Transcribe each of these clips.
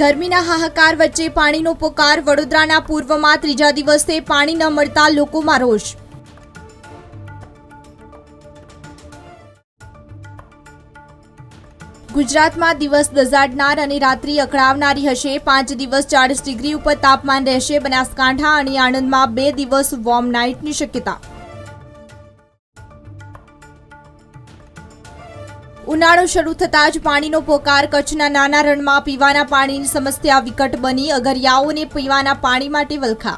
ગરમીના હાહાકાર વચ્ચે પાણીનો પોકાર વડોદરાના પૂર્વમાં ત્રીજા દિવસે પાણી ન મળતા લોકોમાં રોષ. ગુજરાતમાં દિવસ દઝાડનાર અને રાત્રિ અકળાવનારી હશે. પાંચ દિવસ ચાળીસ ડિગ્રી ઉપર તાપમાન રહેશે. બનાસકાંઠા અને આણંદમાં બે દિવસ વોર્મ નાઇટની શક્યતા. ઉનાળો શરૂ થતાં જ પાણીનો પોકાર કચ્છના નાના રણમાં પીવાના પાણીની સમસ્યા વિકટ બની. અગરિયાઓને પીવાના પાણી માટે વલખા.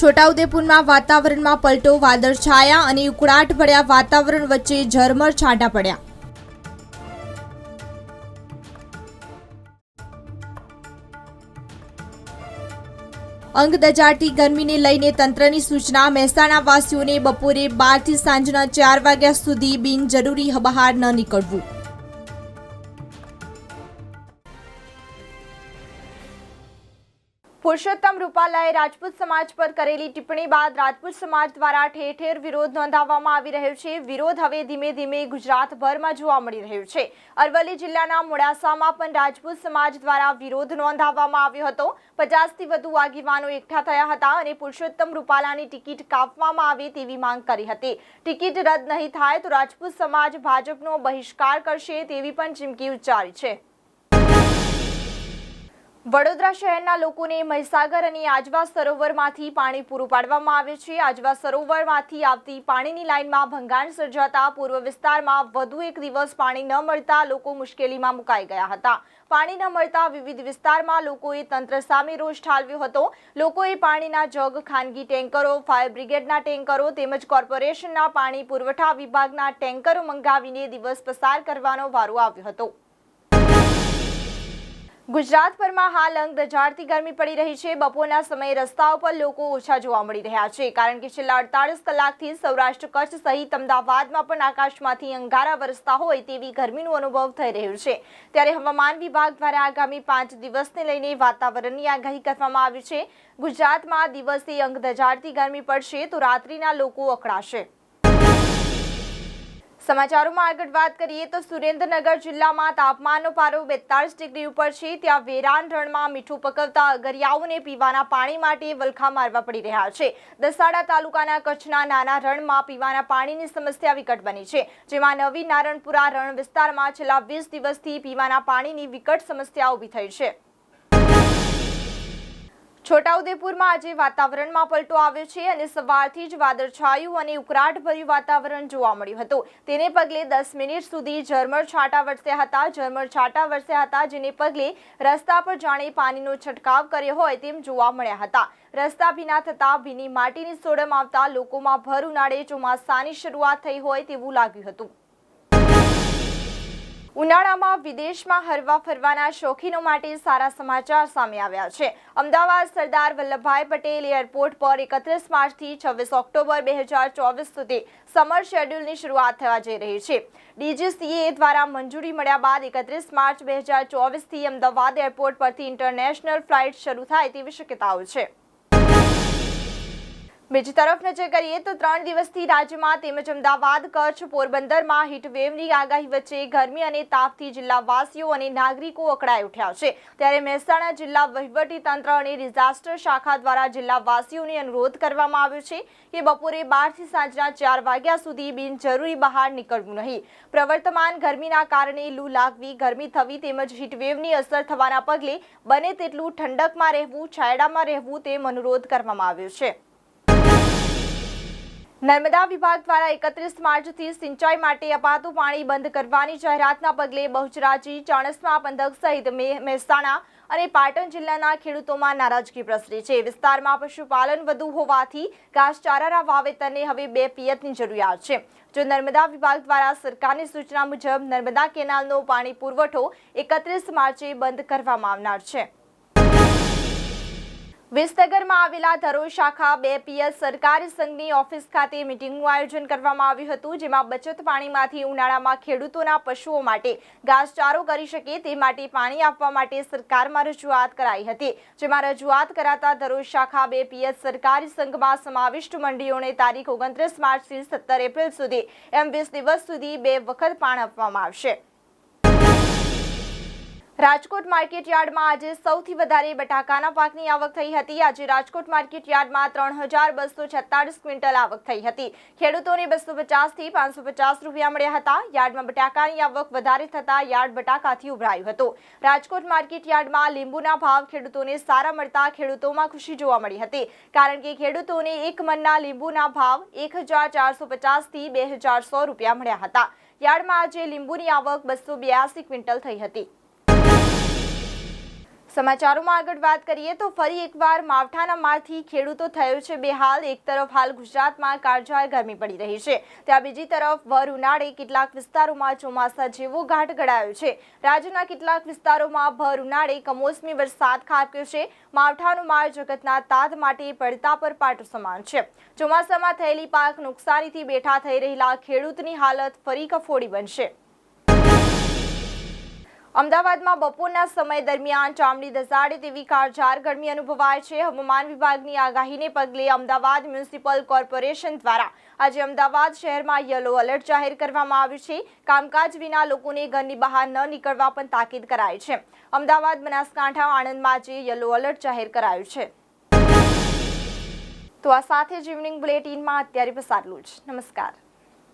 છોટાઉદેપુરમાં વાતાવરણમાં પલટો વાદળછાયા અને ઉકળાટ ભર્યા વાતાવરણ વચ્ચે ઝરમર છાંટા પડ્યા. અંગ દજાડતી ગરમીને લઈને તંત્રની સૂચના મહેસાણા વાસીઓને બપોરે બારથી સાંજના ચાર વાગ્યા સુધી બિનજરૂરી બહાર ન નીકળવું. પુરુષોત્તમ રૂપાલાએ રાજપૂત સમાજ પર કરેલી ટિપ્પણી બાદ રાજપૂત સમાજ દ્વારા ઠેર ઠેર વિરોધ નોંધાવવામાં આવી રહ્યો છે. વિરોધ હવે ધીમે ધીમે ગુજરાતભરમાં જોવા મળી રહ્યો છે. અરવલ્લી જિલ્લાના મોડાસામાં પણ રાજપૂત સમાજ દ્વારા વિરોધ નોંધાવવામાં આવ્યો હતો. પચાસથી વધુ આગેવાનો એકઠા થયા હતા અને પુરુષોત્તમ રૂપાલાની ટિકિટ કાપવામાં આવે તેવી માંગ કરી હતી. ટિકિટ રદ નહીં થાય તો રાજપૂત સમાજ ભાજપનો બહિષ્કાર કરશે તેવી પણ ચીમકી ઉચ્ચારી છે. વડોદરા શહેરના લોકોને મહીસાગર અને આજવા સરોવરમાંથી પાણી પૂરું પાડવામાં આવે છે. આજવા સરોવરમાંથી આવતી પાણીની લાઇનમાં ભંગાણ સર્જાતા પૂર્વ વિસ્તારમાં વધુ એક દિવસ પાણી ન મળતા લોકો મુશ્કેલીમાં મુકાઈ ગયા હતા. પાણી ન મળતા વિવિધ વિસ્તારમાં લોકોએ તંત્ર સામે રોષ ઠાલવ્યો હતો. લોકોએ પાણીના જગ, ખાનગી ટેન્કરો, ફાયર બ્રિગેડના ટેન્કરો તેમજ કોર્પોરેશનના પાણી પુરવઠા વિભાગના ટેન્કરો મંગાવીને દિવસ પસાર કરવાનો વારો આવ્યો હતો. ગુજરાતભરમાં હાલ અંગ દજાડતી ગરમી પડી રહી છે. બપોરના સમયે રસ્તાઓ પર લોકો ઓછા જોવા મળી રહ્યા છે. કારણ કે છેલ્લા અડતાલીસ કલાકથી સૌરાષ્ટ્ર કચ્છ સહિત અમદાવાદમાં પણ આકાશમાંથી અંગારા વરસતા હોય તેવી ગરમીનો અનુભવ થઈ રહ્યો છે. ત્યારે હવામાન વિભાગ દ્વારા આગામી પાંચ દિવસને લઈને વાતાવરણની આગાહી કરવામાં આવી છે. ગુજરાતમાં દિવસે અંગ દજાડતી ગરમી પડશે તો રાત્રિના લોકો અકળાશે. સમાચારોમાં આગળ વાત કરીએ તો સુરેન્દ્રનગર જિલ્લામાં તાપમાનનો પારો બેતાળીસ ડિગ્રી ઉપર છે. ત્યાં વેરાન રણમાં મીઠું પકવતા અગરિયાઓને પીવાના પાણી માટે વલખા મારવા પડી રહ્યા છે. દસાડા તાલુકાના કચ્છના નાના રણમાં પીવાના પાણીની સમસ્યા વિકટ બની છે. જેમાં નવી નારણપુરા રણ વિસ્તારમાં છેલ્લા વીસ દિવસથી પીવાના પાણીની વિકટ સમસ્યા ઊભી થઈ છે. છોટાઉદેપુરમાં આજે વાતાવરણમાં પલટો આવ્યો છે અને સવારથી જ વાદળછાયું અને ઉકળાટભર્યું વાતાવરણ જોવા મળ્યું હતું. તેને પગલે દસ મિનિટ સુધી ઝરમર છાંટા વરસ્યા હતા. ઝરમર છાંટા વરસ્યા હતા, જેને પગલે રસ્તા પર જાણે પાણીનો છંટકાવ કર્યો હોય તેમ જોવા મળ્યા હતા. રસ્તા ભીના થતા ભીની માટીની સોડમ આવતા લોકોમાં ભર ઉનાળે ચોમાસાની શરૂઆત થઈ હોય તેવું લાગ્યું હતું. ઉનાળામાં વિદેશમાં હરવા ફરવાના શોખીનો માટે સારા સમાચાર સામે આવ્યા છે. અમદાવાદ સરદાર વલ્લભભાઈ પટેલ એરપોર્ટ પર એકત્રીસ માર્ચથી છવ્વીસ ઓક્ટોબર બે હજાર ચોવીસ સુધી સમર શેડ્યુલની શરૂઆત થવા જઈ રહી છે. ડીજીસીએ દ્વારા મંજૂરી મળ્યા બાદ એકત્રીસ માર્ચ બે હજાર ચોવીસથી અમદાવાદ એરપોર્ટ પરથી ઇન્ટરનેશનલ ફ્લાઇટ શરૂ થાય તેવી શક્યતાઓ છે. બીજી તરફ નજર કરીએ તો ત્રણ દિવસથી રાજ્યમાં તેમજ અમદાવાદ, કચ્છ, પોરબંદરમાં હીટવેવની આગાહી વચ્ચે ગરમી અને તાપથી જિલ્લાવાસીઓ અને નાગરિકો અકળાઈ ઉઠ્યા છે. ત્યારે મહેસાણા જિલ્લા વહીવટી તંત્ર અને ડિઝાસ્ટર શાખા દ્વારા જિલ્લાવાસીઓને અનુરોધ કરવામાં આવ્યો છે કે બપોરે બારથી સાંજના ચાર વાગ્યા સુધી બિનજરૂરી બહાર નીકળવું નહીં. પ્રવર્તમાન ગરમીના કારણે લૂ લાગવી, ગરમી થવી તેમજ હીટવેવની અસર થવાના પગલે બને તેટલું ઠંડકમાં રહેવું, છાયડામાં રહેવું તેમ અનુરોધ કરવામાં આવ્યો છે. નર્મદા વિભાગ દ્વારા એકત્રીસ માર્ચથી સિંચાઈ માટે અપાતું પાણી બંધ કરવાની જાહેરાતના પગલે બહુચરાજી, ચાણસ્મા પંથક સહિત મહેસાણા અને પાટણ જિલ્લાના ખેડૂતોમાં નારાજગી પ્રસરી છે. વિસ્તારમાં પશુપાલન વધુ હોવાથી ઘાસચારાના વાવેતરને હવે બે પિયતની જરૂરિયાત છે. જો નર્મદા વિભાગ દ્વારા સરકારની સૂચના મુજબ નર્મદા કેનાલનો પાણી પુરવઠો એકત્રીસ માર્ચે બંધ કરવામાં આવનાર છે. વિસનગરમાં આવેલા ધરોઈ શાખા બે પીએસ સરકારી સંઘની ઓફિસ ખાતે મિટિંગનું આયોજન કરવામાં આવ્યું હતું, જેમાં બચત પાણીમાંથી ઉનાળામાં ખેડૂતોના પશુઓ માટે ઘાસચારો કરી શકે તે માટે પાણી આપવા માટે સરકારમાં રજૂઆત કરાઈ હતી, જેમાં રજૂઆત કરાતા ધરોઈ શાખા બે પીએસ સરકારી સંઘમાં સમાવિષ્ટ મંડળીઓને તારીખ ઓગણત્રીસ માર્ચથી સત્તર એપ્રિલ સુધી એમ વીસ દિવસ સુધી બે વખત પાણી આપવામાં આવશે. રાજકોટ માર્કેટ યાર્ડમાં આજે સૌથી વધારે બટાકાના પાકની આવક થઈ હતી. આજે રાજકોટ માર્કેટ યાર્ડમાં ત્રણ હજાર બસો છત્તાલીસ ક્વિન્ટલ આવક થઈ હતી. ખેડૂતોને બસો પચાસથી પાંચસો પચાસ રૂપિયા મળ્યા હતા. યાર્ડમાં બટાકાની આવક વધારે થતાં યાર્ડ બટાકાથી ઉભરાયું હતું. રાજકોટ માર્કેટ યાર્ડમાં લીંબુના ભાવ ખેડૂતોને સારા મળતા ખેડૂતોમાં ખુશી જોવા મળી હતી. કારણ કે ખેડૂતોને એક મનના લીંબુના ભાવ એક હજાર ચારસો પચાસથી બે હજાર સો રૂપિયા મળ્યા હતા. યાર્ડમાં આજે લીંબુની આવક બસો બ્યાસી ક્વિન્ટલ થઈ હતી. સમાચારોમાં આગળ વાત કરીએ તો ફરી એકવાર માવઠાના મારથી ખેડૂતો થયો છે બેહાલ. એક તરફ હાલ ગુજરાતમાં કાળઝાળ ગરમી પડી રહી છે, ત્યાં બીજી તરફ વર ઉનાળે કેટલાક વિસ્તારોમાં ચોમાસા જેવો ઘાટ ઘડાયો છે. રાજ્યના કેટલાક વિસ્તારોમાં ભર ઉનાળે કમોસમી વરસાદ ખાબક્યો છે. માવઠાનો માર જગતના તાત માટે પડતા પર પાટો સમાન છે. ચોમાસામાં થયેલી પાક નુકસાનીથી બેઠા થઈ રહેલા ખેડૂતની હાલત ફરી કફોડી બનશે. અમદાવાદમાં બપોરના સમય દરમિયાન ચામડી ધસાડે તેવી કાળઝાળ ગરમી અનુભવાય છે. હવામાન વિભાગની આગાહીને પગલે અમદાવાદ મ્યુનિસિપલ કોર્પોરેશન દ્વારા આજે અમદાવાદ શહેરમાં યલો એલર્ટ જાહેર કરવામાં આવ્યું છે. કામકાજ વિના લોકોને ઘરની બહાર ન નીકળવા પણ તાકીદ કરાઈ છે. અમદાવાદ બનાસકાંઠા આણંદમાં આજે યલો એલર્ટ જાહેર કરાયું છે. તો આ સાથે જ ઇવનિંગ બુલેટિનમાં અત્યારે બસ આટલું જ નમસ્કાર.